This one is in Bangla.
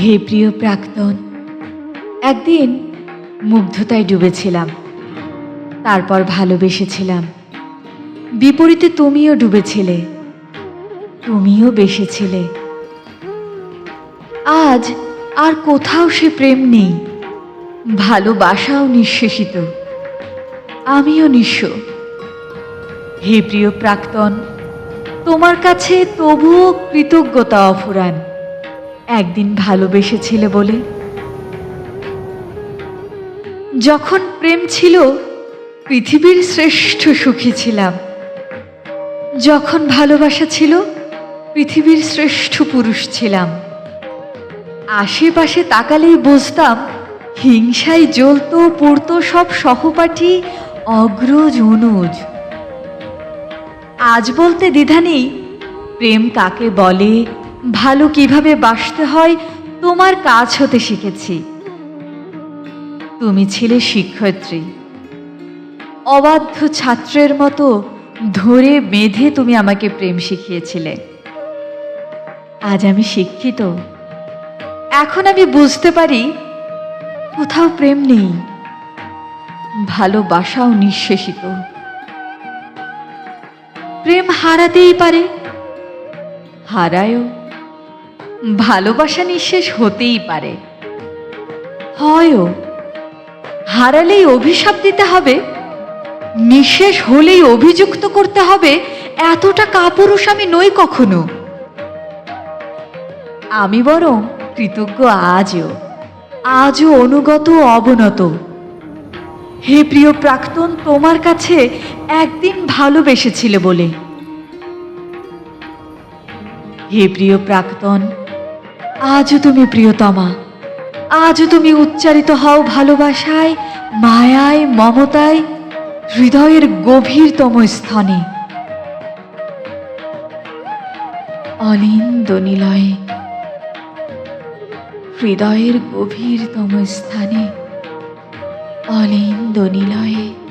হে প্রিয় প্রাক্তন, একদিন মুগ্ধতায় ডুবেছিলাম, তারপর ভালোবেসেছিলাম। বিপরীতে তুমিও ডুবেছিলে, তুমিও বেসেছিলে। আজ আর কোথাও সে প্রেম নেই, ভালোবাসাও নিঃশেষিত, আমিও নিঃস্ব। হে প্রিয় প্রাক্তন, তোমার কাছে তবুও কৃতজ্ঞতা অফুরান। একদিন ভালোবেসেছিলে বলে। যখন প্রেম ছিল, পৃথিবীর শ্রেষ্ঠ সুখী ছিলাম। যখন ভালোবাসা ছিল, পৃথিবীর শ্রেষ্ঠ পুরুষ ছিলাম। আশেপাশে তাকালেই বুঝতাম, হিংসায় জ্বলতো, পড়তো সব সহপাঠী অগ্রজ অনুজ। আজ বলতে দ্বিধা নেই, প্রেম কাকে বলে ভালো কীভাবে বাসতে হয়, তোমার কাজ হতে শিখেছি। তুমি ছিলে শিক্ষয়িত্রী। অবাধ্য ছাত্রের মতো ধরে বেঁধে তুমি আমাকে প্রেম শিখিয়েছিলে। আজ আমি শিক্ষিত। এখন আমি বুঝতে পারি, কোথাও প্রেম নেই। ভালোবাসাও নিঃশেষিত। প্রেম হারাতেই পারে, হারায়ও। ভালোবাসা নিঃশেষ হতেই পারে। হয়ও। হারালেই অভিশাপ দিতে হবে নিঃশেষ হলেই অভিযুক্ত করতে হবে এতটা কাপুরুষ আমি নই কখনো। আমি বরং কৃতজ্ঞ আজও। আজও অনুগত অবনত। হে প্রিয় প্রাক্তন তোমার কাছে একদিন ভালোবেসেছিলে বলে। হে প্রিয় প্রাক্তন আজও তুমি প্রিয়তমা। আজও তুমি উচ্চারিত হও ভালোবাসায়, মায়ায়, মমতায়, হৃদয়ের গভীরতম স্থানে। অলিন্দ নিলয়ে, হৃদয়ের গভীরতম স্থানে। অলিন্দ নিলয়ে।